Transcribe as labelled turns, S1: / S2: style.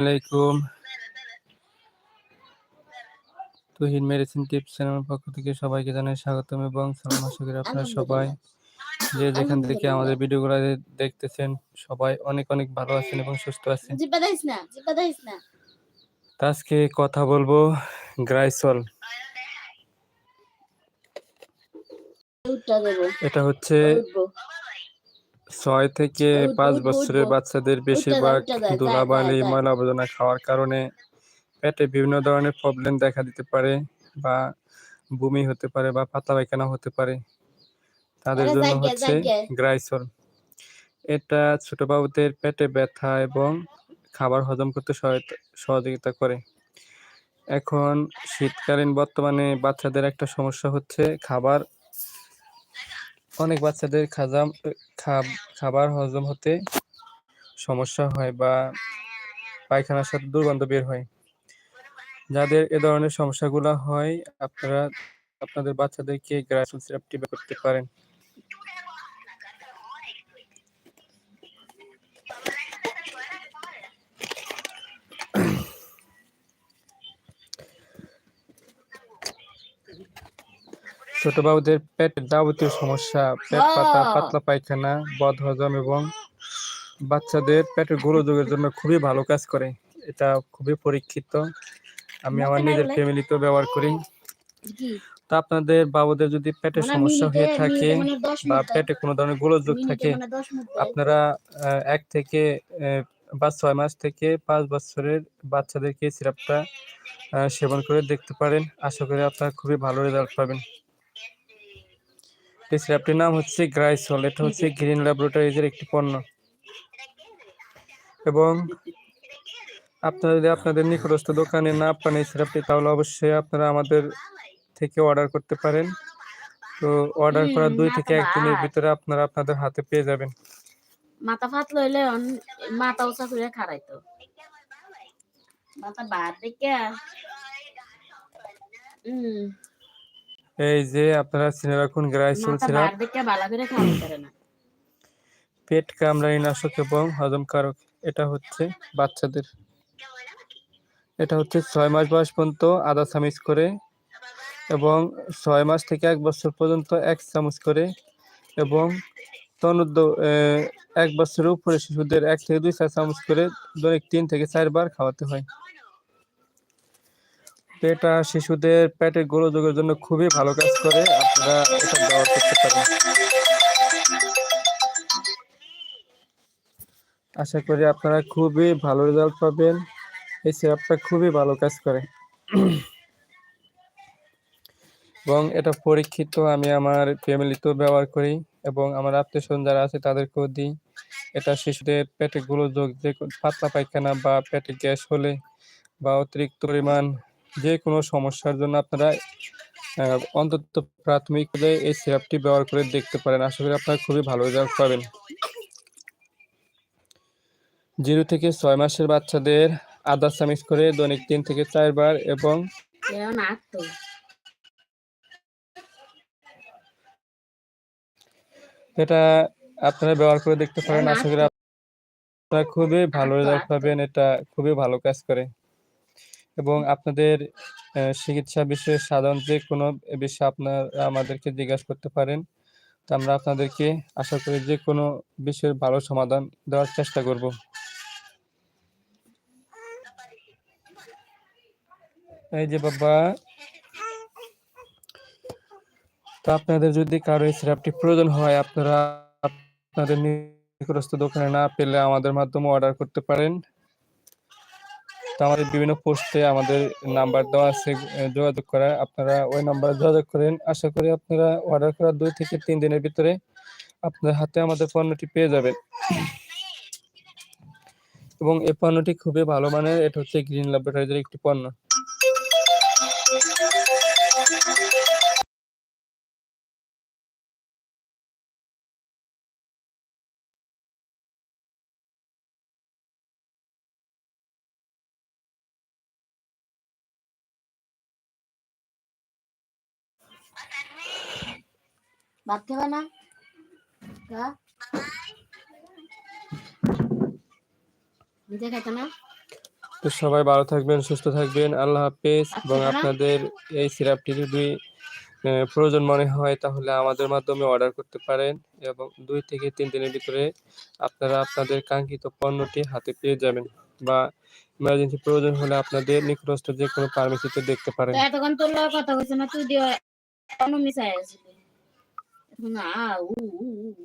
S1: আলাইকুম। Tuhin medicine tips চ্যানেলের পক্ষ থেকে সবাইকে জানাই স্বাগতম এবং সালাম আশা করি আপনারা সবাই যে যেখান থেকে আমাদের ভিডিওগুলো দেখতেছেন সবাই অনেক অনেক ভালো আছেন এবং সুস্থ আছেন। আজকে কথা বলব গ্রাইসল। এটা হচ্ছে ছয় থেকে পাঁচ বছরের বাচ্চাদের বেশিরভাগ ধুলাবালি। ময়লা আবর্জনা খাওয়ার কারণে পেটে বিভিন্ন ধরনের প্রবলেম দেখা দিতে পারে বা বমি হতে পারে বা পাতলা পায়খানা হতে পারে। তাদের জন্য হচ্ছে গ্রাইসল। এটা ছোট বাবুদের পেটে ব্যথা এবং খাবার হজম করতে সহায়তা সহযোগিতা করে। এখন শীতকালীন বর্তমানে বাচ্চাদের একটা সমস্যা হচ্ছে খাবার অনেক বাচ্চাদের খাজাম, খাব- খাবার হজম হতে সমস্যা হয় বা পায়খানার সাথে দুর্গন্ধ বের হয়। যাদের এ ধরনের সমস্যাগুলো হয়, আপনারা, আপনাদের বাচ্চাদেরকে গ্রাসুল সিরাপটি করতে পারেন। ছোট বাবুদের পেটের যাবতীয় সমস্যা পেট পাতা। পাতলা পায়খানা বদ হজম এবং বাচ্চাদের পেটের গোলযোগের জন্য খুবই ভালো কাজ করে। এটা খুবই পরীক্ষিত। আমি আমার নিজের ফ্যামিলিতেও ব্যবহার করি। তা আপনাদের বাবুদের যদি পেটের
S2: মানে
S1: সমস্যা হয়ে থাকে
S2: মানে
S1: বা পেটে কোনো ধরনের গোলযোগ থাকে
S2: মানে
S1: আপনারা এক থেকে বা ছয় মাস থেকে পাঁচ বছরের বাচ্চাদেরকে সিরাপটা সেবন করে দেখতে পারেন। আশা করি আপনারা খুবই ভালো রেজাল্ট পাবেন। এই সিরাপটির নাম হচ্ছে গ্রাইসল এটা হচ্ছে গ্রিন ল্যাবরেটরিজের একটি পণ্য। এবং আপনারা যদি আপনাদের নিকটস্থ দোকানে না পান এই সিরাপটি তাহলে অবশ্যই আপনারা আমাদের থেকে অর্ডার করতে পারেন। তো অর্ডার করার দুই থেকে একদিনের ভিতরে আপনারা আপনাদের হাতে পেয়ে যাবেন।
S2: মাথা ফাত লইলে মাথা উঁচা করে খারাইতো মাথা বাদ দেখে। হুম।
S1: এই যে আপনারা চিনে রাখুন গ্রাইসল সিরাপ পেট কামড়ানি নাশক এবং হজমকারক এটা হচ্ছে বাচ্চাদের। এটা হচ্ছে ছয় মাস বয়স পর্যন্ত আধা চামচ করে এবং ছয় মাস থেকে এক বছর পর্যন্ত এক চামচ করে এবং তনুদ্দ এক বছরের উপরে শিশুদের এক থেকে দুই চার চামচ করে দৈনিক তিন থেকে চারবার খাওয়াতে হয়। পেটা শিশুদের পেটের গোলযোগের জন্য খুবই ভালো কাজ করে। আপনারা এটা ব্যবহার করতে পারেন। আশা করি আপনারা খুবই ভালো রেজাল্ট পাবেন। এই সিরাপটা খুবই ভালো কাজ করে। এবং এটা পরীক্ষিত, আমি আমার ফ্যামিলিতেও ব্যবহার করি এবং আমার আত্মীয় স্বজন যারা আছে তাদেরকেও দিই। এটা শিশুদের পেটে গোলযোগ, যে পাতলা পায়খানা বা পেটে গ্যাস হলে বা অতিরিক্ত পরিমাণ যে কোনো সমস্যার জন্য আপনারা অন্তত প্রাথমিক পর্যায়ে এই সিরাপটি ব্যবহার করে দেখতে পারেন। আশা করি আপনারা খুবই ভালো রেজাল্ট পাবেন। জিরো থেকে ছয় মাসের বাচ্চাদের আধা চামচ করে দৈনিক তিন থেকে চারবার এবং এটা আপনারা ব্যবহার করে দেখতে পারেন। আশা করি আপনারা খুবই ভালো রেজাল্ট। পাবেন। এটা খুবই ভালো কাজ করে। এবং আপনাদের চিকিৎসা বিষয়ে সাধারণ যে কোনো বিষয়ে আপনারা আমাদেরকে জিজ্ঞাসা করতে পারেন। তো আমরা আপনাদেরকে আশা করি যে কোনো বিষয়ের ভালো সমাধান দেওয়ার চেষ্টা করব। এই যে বাবা, তো আপনাদের যদি কারও এই সিরাপটি প্রয়োজন হয়, আপনারা আপনাদের নিকটস্থ দোকানে না পেলে আমাদের মাধ্যমে অর্ডার করতে পারেন। তো আমাদের বিভিন্ন পোস্টে আমাদের নাম্বার দেওয়া আছে যোগাযোগ করার। আপনারা ওই নাম্বারে যোগাযোগ করেন। আশা করি আপনারা অর্ডার করার দুই থেকে তিন দিনের ভিতরে আপনার হাতে আমাদের পণ্যটি পেয়ে যাবেন। এবং এই পণ্যটি খুবই ভালো মানের। এটা হচ্ছে গ্রিন ল্যাবরেটরিজের একটি পণ্য।
S2: ভাত খাবে না?
S1: তো সবাই ভালো থাকবেন, সুস্থ থাকবেন। আল্লাহ হাফেজ। এবং
S2: আচ্ছা,
S1: আপনাদের এই সিরাপটি যদি প্রয়োজন মনে হয় তাহলে আমাদের মাধ্যমে অর্ডার করতে পারেন এবং দুই থেকে তিন দিনের ভিতরে আপনারা আপনাদের কাঙ্ক্ষিত পণ্যটি হাতে পেয়ে যাবেন বা ইমার্জেন্সি প্রয়োজন হলে আপনাদের নিকটস্থ যে কোনো ফার্মেসিতে দেখতে পারেন।
S2: এতক্ষণ তোর কথা না তুই É o nome Zésile. Ah, uh, uh, uh.